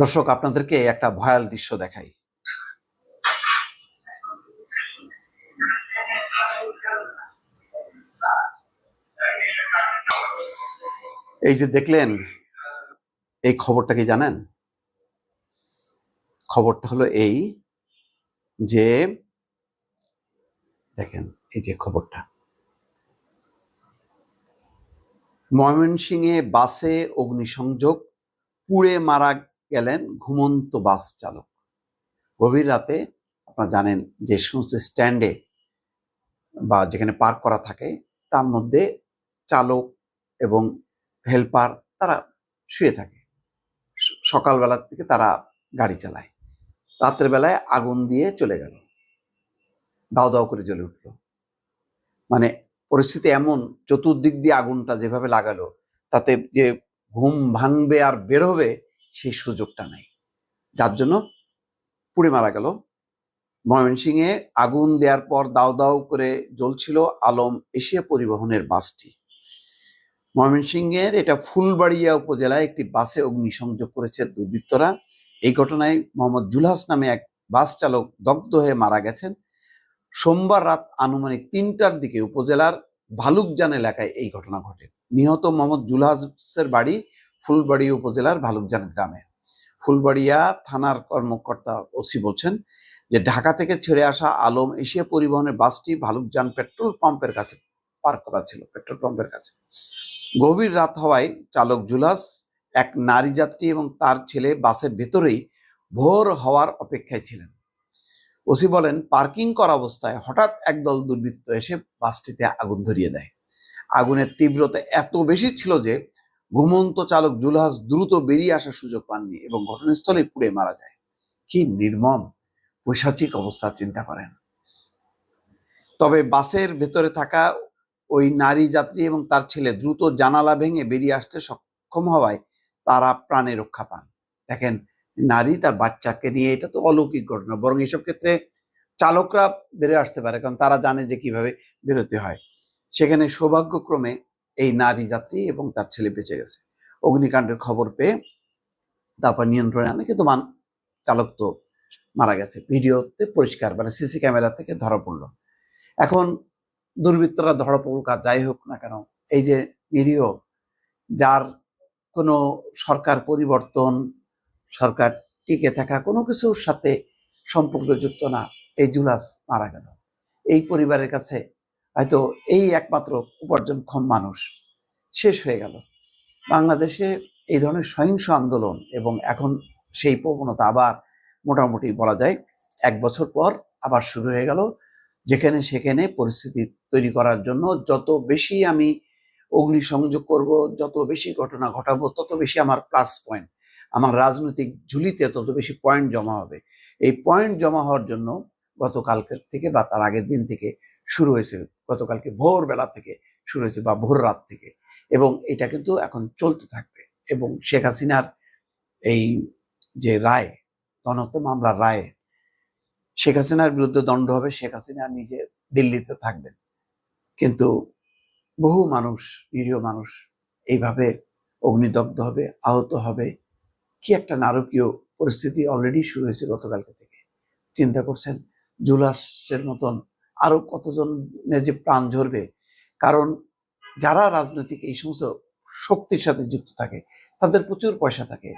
দর্শক, আপনাদেরকে একটা ভয়াল দৃশ্য দেখাই। এই যে দেখলেন, এই খবরটা কি জানেন? খবরটা হলো এই যে, দেখেন এই যে খবরটা। ময়মনসিংহে বাসে অগ্নিসংযোগ, পুড়ে মারা গেলেন ঘুমন্ত বাস চালক। গভীর রাতে আপনারা জানেন যে সমস্ত স্ট্যান্ডে বা যেখানে পার্ক করা থাকে, তার মধ্যে চালক এবং হেল্পার তারা শুয়ে থাকে। সকালবেলার থেকে তারা গাড়ি চালায়। রাত্রের বেলায় আগুন দিয়ে চলে গেল। দাও দাও করে জ্বলে উঠল। মানে পরিস্থিতি এমন, চতুর্দিক দিয়ে আগুনটা যেভাবে লাগালো, তাতে যে ঘুম ভাঙবে আর বের হবে সেই সুযোগটা নেই। যার জন্য পুড়ে মারা গেল। ময়মনসিংহে আগুন দেওয়ার পর দাও দাও করে জ্বলছিল আলম এশিয়া পরিবহনের বাসটি। ময়মনসিংহের এটা ফুলবাড়িয়া উপজেলায় একটি বাসে অগ্নিসংযোগ করেছে দুর্বৃত্তরা। এই ঘটনায় মোহাম্মদ জুলহাস নামে এক বাস চালক দগ্ধ হয়ে মারা গেছেন। সোমবার রাত আনুমানিক তিনটার দিকে উপজেলার ভালুকজান এলাকায় এই ঘটনা ঘটে। নিহত মোহাম্মদ জুলহাসের বাড়ি ফুলবাড়ি উপজেলার ভালুকজান গ্রামে। ফুলবাড়িয়া থানার কর্মকর্তা ওসি বলছেন যে, ঢাকা থেকে ছেড়ে আসা আলম এশিয়া পরিবহনের বাসটি ভালুকজান পেট্রোল পাম্পের কাছে পার্ক করা ছিল, পেট্রোল পাম্পের কাছে। গভীর রাত হওয়ায় চালক জুলাস, এক নারী যাত্রী এবং তার ছেলে বাসের ভেতরেই ভোর হওয়ার অপেক্ষায় ছিলেন। ওসি বলেন, পার্কিং করা অবস্থায় হঠাৎ একদল দুর্বৃত্ত এসে বাসটিতে আগুন ধরিয়ে দেয়। আগুনের তীব্রতা এত বেশি ছিল যে ঘুমন্ত চালক জুলহাস দ্রুত বেরিয়ে আসার সুযোগ পাননি এবং ঘটনাস্থলে পুড়ে মারা যায়। কি নির্মম পৈশাচিক অবস্থা, চিন্তা করেন। তবে বাসের ভেতরে থাকা ওই নারী যাত্রী এবং তার ছেলে দ্রুত জানালা ভেঙে বেরিয়ে আসতে সক্ষম হওয়ায় তারা প্রাণে রক্ষা পান। দেখেন, নারী তার বাচ্চাকে নিয়ে এটা তো অলৌকিক ঘটনা, বরং এসব ক্ষেত্রে চালকরা বেরো আসতে পারে, কারণ তারা জানে যে কীভাবে বেরোতে হয়। সেখানে সৌভাগ্যক্রমে এই নারী যাত্রী এবং তার ছেলে বেঁচে গেছে। অগ্নিকাণ্ডের খবর পেয়ে তারপর নিয়ন্ত্রণে আনে, কিন্তু মান চালক তো মারা গেছে। ভিডিওতে পরিষ্কার মানে সিসি ক্যামেরা থেকে ধরা পড়ল। এখন দুর্বৃত্তরা ধরা পড়ুক আর যাই হোক না কেন, এই যে নিরীহ, যার কোনো সরকার পরিবর্তন, সরকার টিকে থাকা, কোনো কিছুর সাথে সম্পর্কযুক্ত না, এই জুলাস মারা গেল। এই পরিবারের কাছে হয়তো এই একমাত্র উপার্জনক্ষম মানুষ। শেষ হয়ে গেল। বাংলাদেশে এই ধরনের সহিংস আন্দোলন এবং এখন সেই প্রবণতা আবার মোটামুটি বলা যায় এক বছর পর আবার শুরু হয়ে গেল। যেখানে সেখানে পরিস্থিতি তৈরি করার জন্য যত বেশি আমি অগ্নি সংযোগ করব, যত বেশি ঘটনা ঘটাবো, তত বেশি আমার প্লাস পয়েন্ট আমার রাজনৈতিক ঝুলিতে তত বেশি পয়েন্ট জমা হবে। এই পয়েন্ট জমা হওয়ার জন্য গতকালকের থেকে বা তার আগের দিন থেকে শুরু হয়েছে গতকালকে ভোরবেলা থেকে শুরু হয়েছে বা ভোর রাত থেকে। এবং এটা কিন্তু এখন চলতে থাকবে। এবং শেখ হাসিনার এই যে রায় গণহত্যা মামলার রায়, শেখ হাসিনার বিরুদ্ধে দণ্ড হবে, শেখ হাসিনা নিজে দিল্লিতে থাকবেন। কিন্তু বহু মানুষ, নিরীহ মানুষ এইভাবে অগ্নিদগ্ধ হবে, আহত হবে। কি একটা নারকীয় পরিস্থিতি অলরেডি শুরু হয়েছে গতকালকে থেকে। চিন্তা করছেন জুলাসের মতন আরও কতজনের যে প্রাণ ঝরবে। কারণ যারা রাজনৈতিক এই সমস্ত শক্তির সাথে যুক্ত থাকে, তাদের প্রচুর পয়সা থাকে।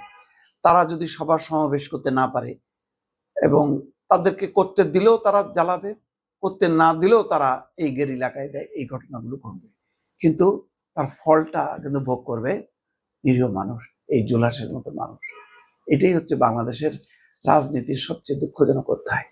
তারা যদি সবার সমাবেশ করতে না পারে এবং তাদেরকে করতে দিলেও তারা জ্বালাবে, করতে না দিলেও তারা এই গেরিলাকায় দেয় এই ঘটনাগুলো ঘটবে কিন্তু তার ফলটা কিন্তু ভোগ করবে নিরীহ মানুষ, এই জুলাসের মতো মানুষ। এটাই হচ্ছে বাংলাদেশের রাজনীতির সবচেয়ে দুঃখজনক অধ্যায়।